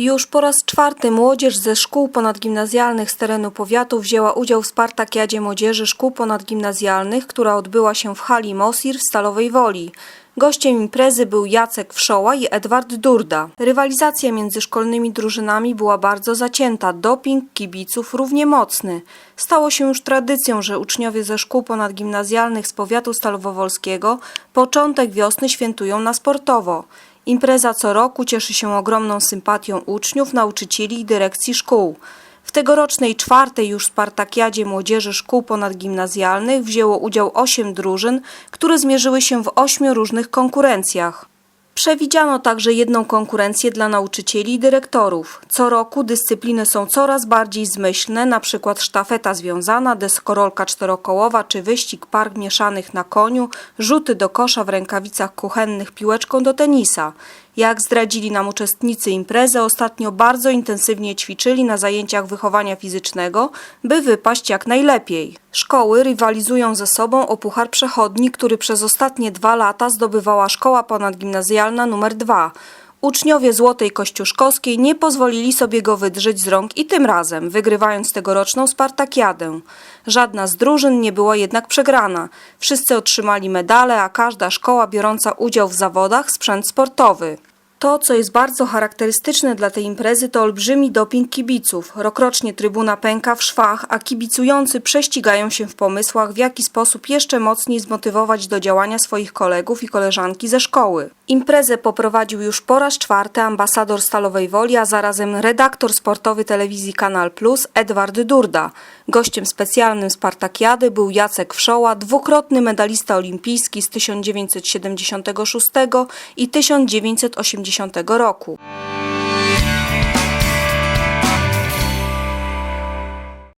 Już po raz czwarty młodzież ze szkół ponadgimnazjalnych z terenu powiatu wzięła udział w Spartakiadzie Młodzieży Szkół Ponadgimnazjalnych, która odbyła się w hali Mosir w Stalowej Woli. Gościem imprezy był Jacek Wszoła i Edward Durda. Rywalizacja między szkolnymi drużynami była bardzo zacięta, doping kibiców równie mocny. Stało się już tradycją, że uczniowie ze szkół ponadgimnazjalnych z powiatu stalowowolskiego początek wiosny świętują na sportowo. Impreza co roku cieszy się ogromną sympatią uczniów, nauczycieli i dyrekcji szkół. W tegorocznej czwartej już Spartakiadzie Młodzieży Szkół Ponadgimnazjalnych wzięło udział osiem drużyn, które zmierzyły się w ośmiu różnych konkurencjach. Przewidziano także jedną konkurencję dla nauczycieli i dyrektorów. Co roku dyscypliny są coraz bardziej zmyślne, na przykład sztafeta związana, deskorolka czterokołowa czy wyścig par mieszanych na koniu, rzuty do kosza w rękawicach kuchennych piłeczką do tenisa. Jak zdradzili nam uczestnicy imprezy, ostatnio bardzo intensywnie ćwiczyli na zajęciach wychowania fizycznego, by wypaść jak najlepiej. Szkoły rywalizują ze sobą o puchar przechodni, który przez ostatnie dwa lata zdobywała szkoła ponadgimnazjalna numer 2. Uczniowie Złotej Kościuszkowskiej nie pozwolili sobie go wydrzeć z rąk i tym razem, wygrywając tegoroczną Spartakiadę. Żadna z drużyn nie była jednak przegrana. Wszyscy otrzymali medale, a każda szkoła biorąca udział w zawodach sprzęt sportowy. To, co jest bardzo charakterystyczne dla tej imprezy, to olbrzymi doping kibiców. Rokrocznie trybuna pęka w szwach, a kibicujący prześcigają się w pomysłach, w jaki sposób jeszcze mocniej zmotywować do działania swoich kolegów i koleżanki ze szkoły. Imprezę poprowadził już po raz czwarty ambasador Stalowej Woli, a zarazem redaktor sportowy telewizji Kanal Plus Edward Durda. Gościem specjalnym Spartakiady był Jacek Wszoła, dwukrotny medalista olimpijski z 1976 i 1980 roku.